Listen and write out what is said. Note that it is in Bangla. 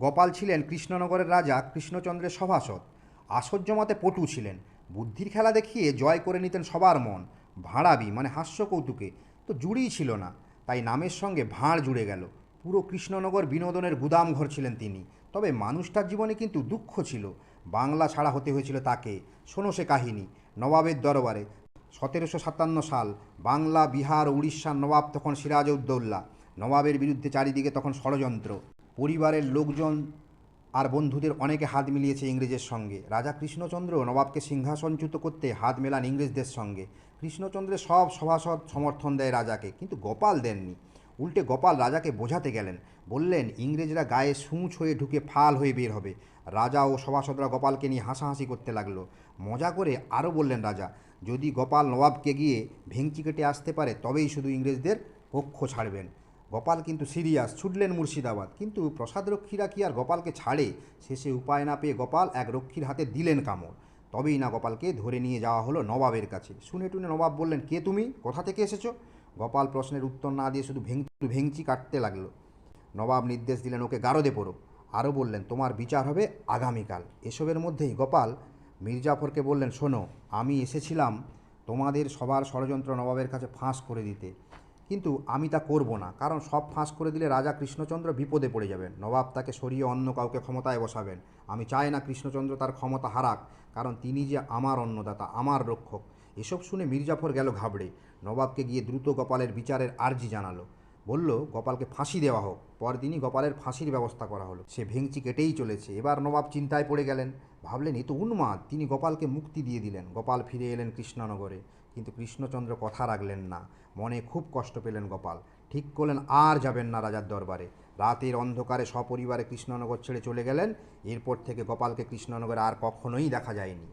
গোপাল ছিলেন কৃষ্ণনগরের রাজা, কৃষ্ণচন্দ্রের সভাসদ। আশ্চর্য মতে পটু ছিলেন। বুদ্ধির খেলা দেখিয়ে জয় করে নিতেন সবার মন। ভাঁড়াবি মানে হাস্য কৌতুকে তো জুড়িই ছিল না। তাই নামের সঙ্গে ভাঁড় জুড়ে গেল। পুরো কৃষ্ণনগর বিনোদনের গুদাম ঘর ছিলেন তিনি। তবে মানুষটার জীবনে কিন্তু দুঃখ ছিল। বাংলা ছাড়া হতে হয়েছিল তাকে। শোনো সে কাহিনী। নবাবের দরবারে। সতেরোশো সাতান্ন সাল, বাংলা, বিহার উড়িষ্যার নবাব তখন সিরাজউদ্দৌল্লা নবাবের বিরুদ্ধে চারিদিকে তখন ষড়যন্ত্র। পরিবারের লোকজন আর বন্ধুদের অনেকে হাত মিলিয়েছে ইংরেজের সঙ্গে। রাজা কৃষ্ণচন্দ্র নবাবকে সিংহাসনচ্যুত করতে হাত মেলান ইংরেজদের সঙ্গে। কৃষ্ণচন্দ্রের সব সভাসদ সমর্থন দেয় রাজাকে, কিন্তু গোপাল দেননি। উল্টে গোপাল রাজাকে বোঝাতে গেলেন, বললেন, ইংরেজরা গায়ে সূঁচ হয়ে ঢুকে ফাল হয়ে বের হবে। রাজা ও সভাসদরা গোপালকে নিয়ে হাসাহাসি করতে লাগল। মজা করে আরও বললেন রাজা, যদি গোপাল নবাবকে গিয়ে ভেঙচি কেটে আসতে পারে, তবেই শুধু ইংরেজদের পক্ষ ছাড়বেন। গোপাল কিন্তু সিরিয়াস, ছুটলেন মুর্শিদাবাদ। কিন্তু প্রসাদ রক্ষীরা কি আর গোপালকে ছাড়ে? শেষে উপায় না পেয়ে গোপাল এক রক্ষীর হাতে দিলেন কামড়। তবেই না গোপালকে ধরে নিয়ে যাওয়া হলো নবাবের কাছে। শুনে টুনে নবাব বললেন, কে তুমি? কোথা থেকে এসেছ? গোপাল প্রশ্নের উত্তর না দিয়ে শুধু ভেঙ ভেঙচি কাটতে লাগল। নবাব নির্দেশ দিলেন, ওকে গারদে পড়ো আরও বললেন, তোমার বিচার হবে আগামীকাল। এসবের মধ্যেই গোপাল মির্জাফরকে বললেন, শোনো, আমি এসেছিলাম তোমাদের সবার ষড়যন্ত্র নবাবের কাছে ফাঁস করে দিতে। কিন্তু আমি তা করব না। কারণ সব ফাঁস করে দিলে রাজা কৃষ্ণচন্দ্র বিপদে পড়ে যাবেন। নবাব তাকে সরিয়ে অন্য কাউকে ক্ষমতায় বসাবেন। আমি চাই না কৃষ্ণচন্দ্র তার ক্ষমতা হারাক, কারণ তিনি যে আমার অন্নদাতা, আমার রক্ষক। এসব শুনে মির্জাফর গেল ঘাবড়ে। নবাবকে গিয়ে দ্রুত গোপালের বিচারের আর্জি জানালো। বলল, গোপালকে ফাঁসি দেওয়া হোক। পরদিনই গোপালের ফাঁসির ব্যবস্থা করা হলো। সে ভেঙচি কেটেই চলেছে। এবার নবাব চিন্তায় পড়ে গেলেন। ভাবলেন, এ তো উন্মাদ। তিনি গোপালকে মুক্তি দিয়ে দিলেন। গোপাল ফিরে এলেন কৃষ্ণনগরে। কিন্তু কৃষ্ণচন্দ্র কথা রাখলেন না। মনে খুব কষ্ট পেলেন গোপাল। ঠিক করলেন, আর যাবেন না রাজার দরবারে। রাতের অন্ধকারে সপরিবারে কৃষ্ণনগর ছেড়ে চলে গেলেন। এরপর থেকে গোপালকে কৃষ্ণনগরে আর কখনোই দেখা যায়নি।